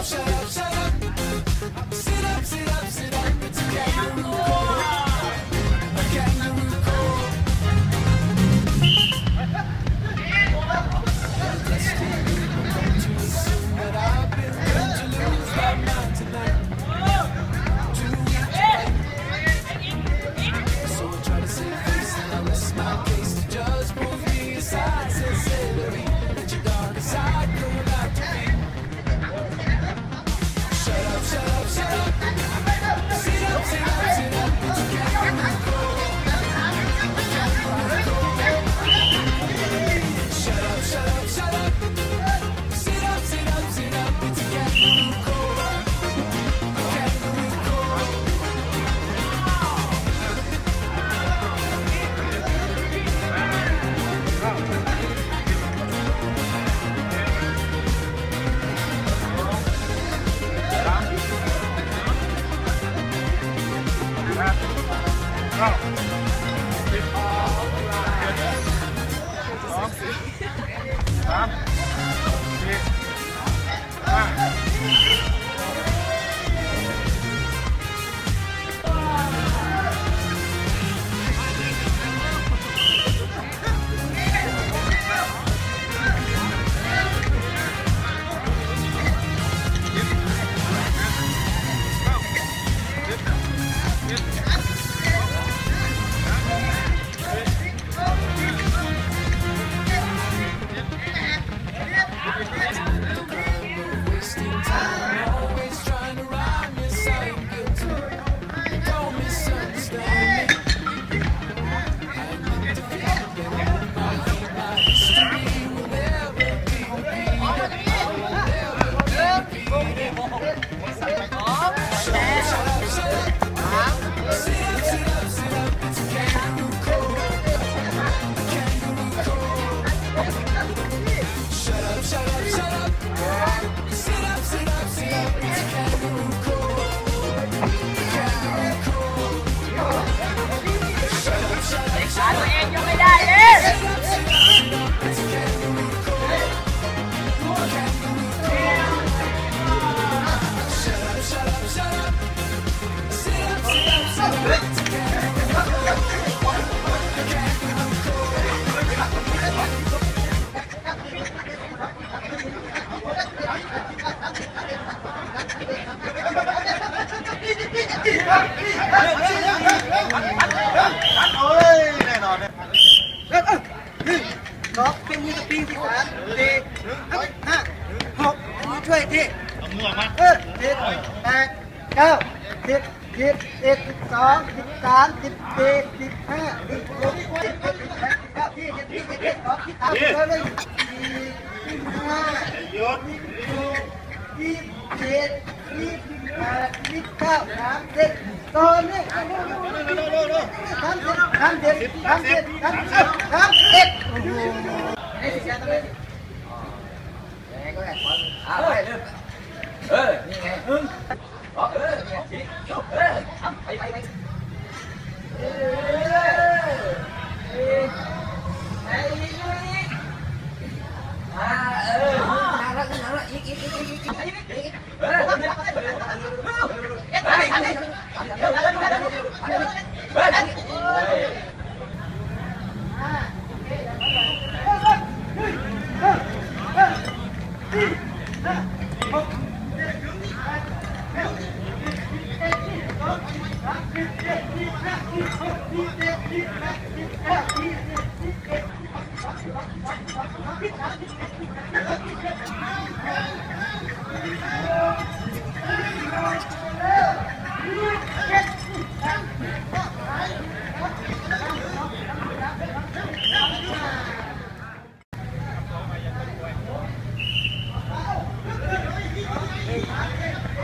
ตัว สิบเอ็ดสิบสองสิบสามสิบสี่สิบห้าสิบหกสิบเจ็ดสิบแปดสิบเก้าที่สิบที่สิบเอ็ดสองที่สามเลยเลยยี่สิบห้าสิบหกสิบเจ็ดสิบแปดสิบเก้าสามสิบตอนนี้สามสิบสามสิบสามสิบสามสิบสามสิบเออนี่ไงเออเออนี่ไงเออไปไปไปเออเออไอ้นี่อ่าเออนั่งแล้วนั่งแล้วอีกอีกอีกอีกอีกอีกเออไปไปไป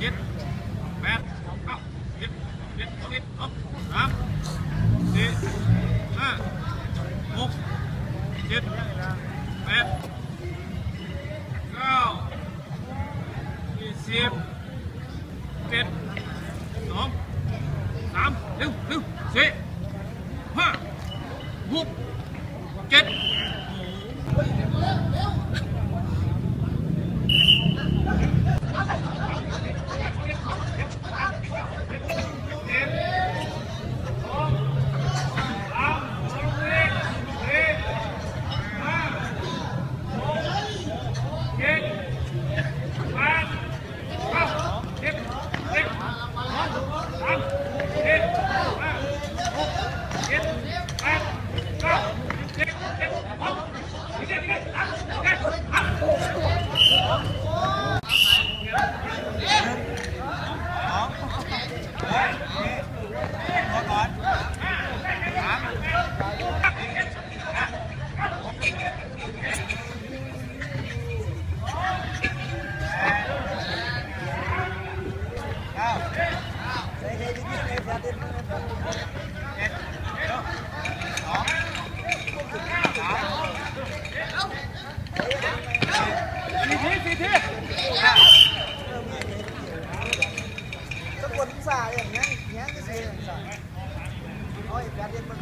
เจ็ดแปดเก้าสิบเจ็ดสิบสองสามสี่ห้าหกเจ็ดแปดเก้ายี่สิบเจ็ดสองสามหนึ่งหนึ่งสี่ห้าหกเจ็ด สะกดสาอย่างเงี้ยเงี้ยก็คือสาโอ้ยการเรียนมัน